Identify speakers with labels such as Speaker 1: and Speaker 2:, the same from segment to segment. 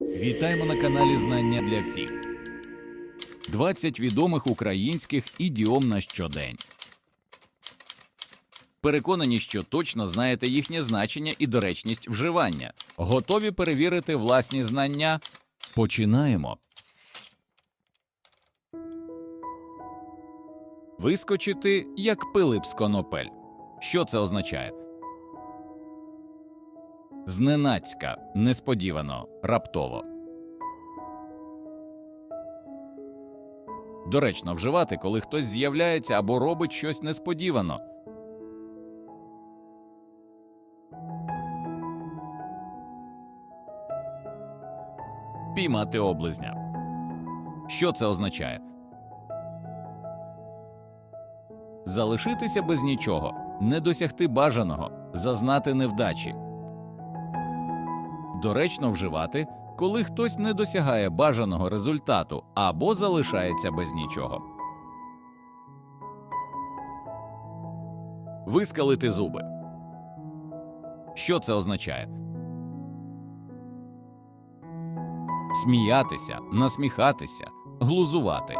Speaker 1: Вітаємо на каналі Знання для всіх. 20 відомих українських ідіом на щодень. Переконані, що точно знаєте їхнє значення і доречність вживання. Готові перевірити власні знання? Починаємо. Вискочити як Пилип з конопель. Що це означає? Зненацька, несподівано, раптово. Доречно вживати, коли хтось з'являється або робить щось несподівано. Піймати облизня. Що це означає? Залишитися без нічого, не досягти бажаного, зазнати невдачі. Доречно вживати, коли хтось не досягає бажаного результату або залишається без нічого. Вискалити зуби. Що це означає? Сміятися, насміхатися, глузувати.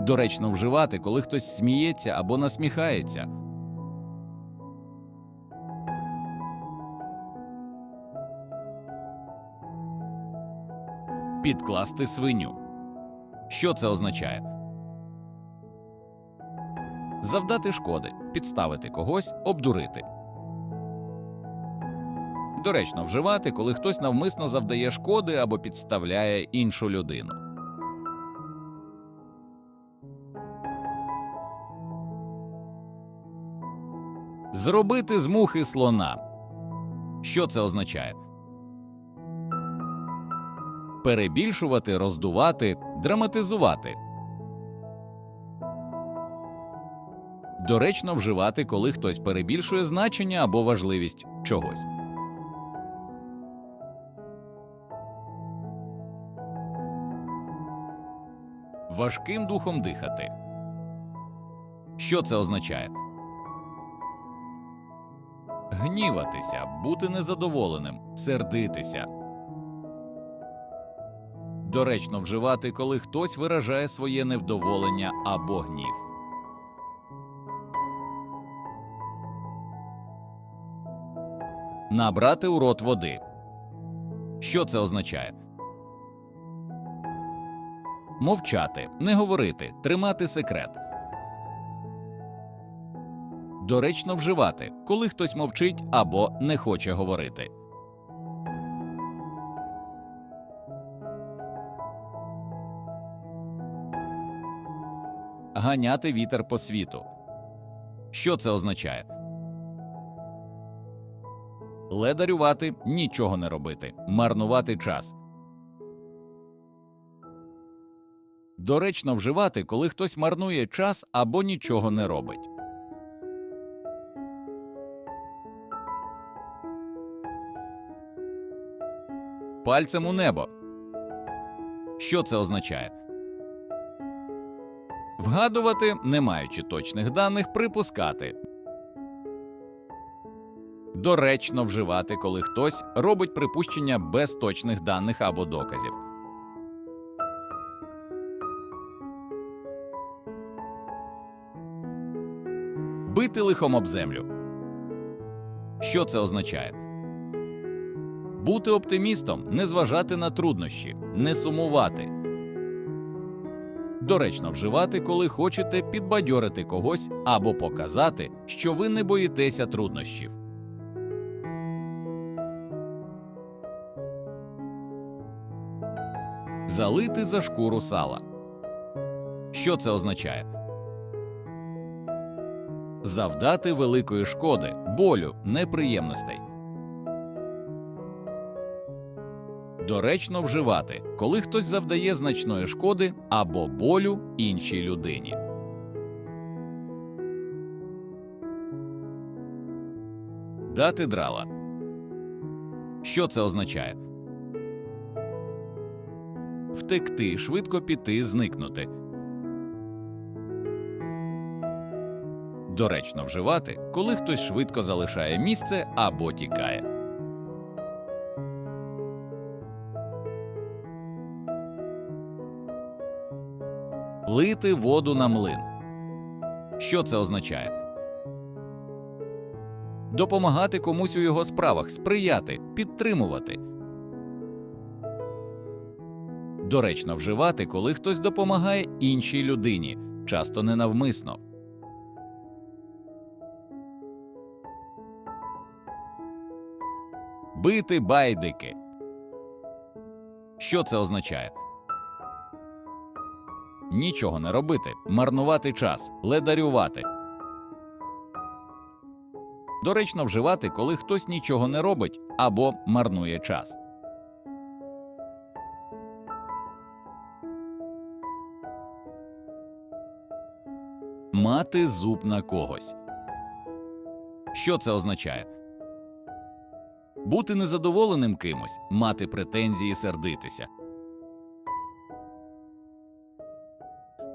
Speaker 1: Доречно вживати, коли хтось сміється або насміхається. Підкласти свиню. Що це означає? Завдати шкоди, підставити когось, обдурити. Доречно вживати, коли хтось навмисно завдає шкоди або підставляє іншу людину. Зробити з мухи слона. Що це означає? Перебільшувати, роздувати, драматизувати. Доречно вживати, коли хтось перебільшує значення або важливість чогось. Важким духом дихати. Що це означає? Гніватися, бути незадоволеним, сердитися. Доречно вживати, коли хтось виражає своє невдоволення або гнів. Набрати у рот води. Що це означає? Мовчати, не говорити, тримати секрет. Доречно вживати, коли хтось мовчить або не хоче говорити. Ганяти вітер по світу. Що це означає? Ледарювати, нічого не робити, марнувати час. Доречно вживати, коли хтось марнує час або нічого не робить. Пальцем у небо. Що це означає? Вгадувати, не маючи точних даних, припускати. Доречно вживати, коли хтось робить припущення без точних даних або доказів. Бити лихом об землю. Що це означає? Бути оптимістом, не зважати на труднощі, не сумувати. Доречно вживати, коли хочете підбадьорити когось або показати, що ви не боїтеся труднощів. Залити за шкуру сала. Що це означає? Завдати великої шкоди, болю, неприємностей. Доречно вживати, коли хтось завдає значної шкоди або болю іншій людині. Дати драла. Що це означає? Втекти, швидко піти, зникнути. Доречно вживати, коли хтось швидко залишає місце або тікає. Лити воду на млин. Що це означає? Допомагати комусь у його справах, сприяти, підтримувати. Доречно вживати, коли хтось допомагає іншій людині, часто ненавмисно. Бити байдики. Що це означає? Нічого не робити, марнувати час, ледарювати. Доречно вживати, коли хтось нічого не робить або марнує час. Мати зуб на когось. Що це означає? Бути незадоволеним кимось, мати претензії, сердитися.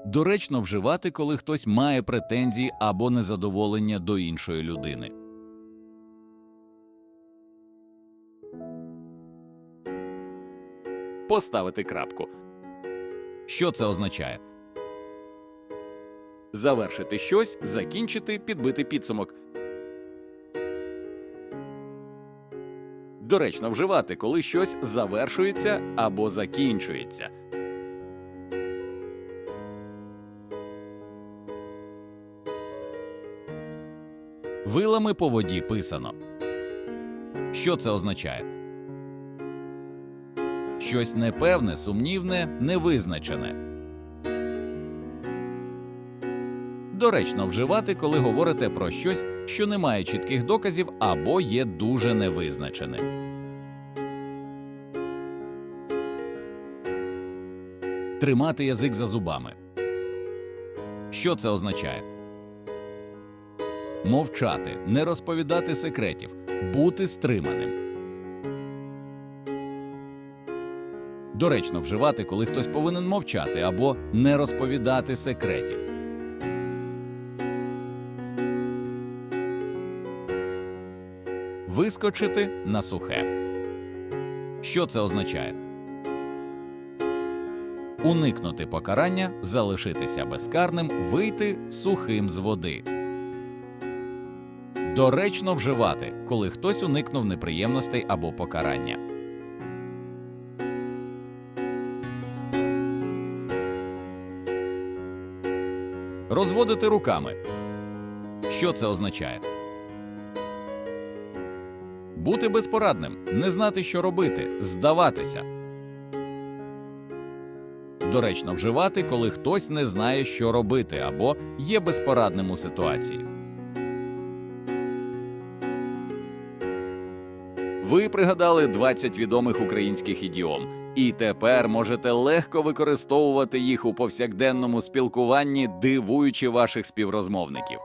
Speaker 1: Доречно вживати, коли хтось має претензії або незадоволення до іншої людини. Поставити крапку. Що це означає? Завершити щось, закінчити, підбити підсумок. Доречно вживати, коли щось завершується або закінчується. Вилами по воді писано. Що це означає? Щось непевне, сумнівне, невизначене. Доречно вживати, коли говорите про щось, що не має чітких доказів або є дуже невизначеним. Тримати язик за зубами. Що це означає? Мовчати, не розповідати секретів, бути стриманим. Доречно вживати, коли хтось повинен мовчати або не розповідати секретів. Вискочити на сухе. Що це означає? Уникнути покарання, залишитися безкарним, вийти сухим з води. Доречно вживати, коли хтось уникнув неприємностей або покарання. Розводити руками. Що це означає? Бути безпорадним, не знати, що робити, здаватися. Доречно вживати, коли хтось не знає, що робити, або є безпорадним у ситуації. Ви пригадали 20 відомих українських ідіом, і тепер можете легко використовувати їх у повсякденному спілкуванні, дивуючи ваших співрозмовників.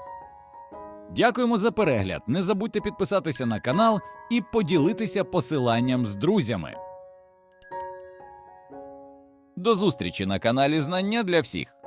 Speaker 1: Дякуємо за перегляд. Не забудьте підписатися на канал і поділитися посиланням з друзями. До зустрічі на каналі Знання для всіх.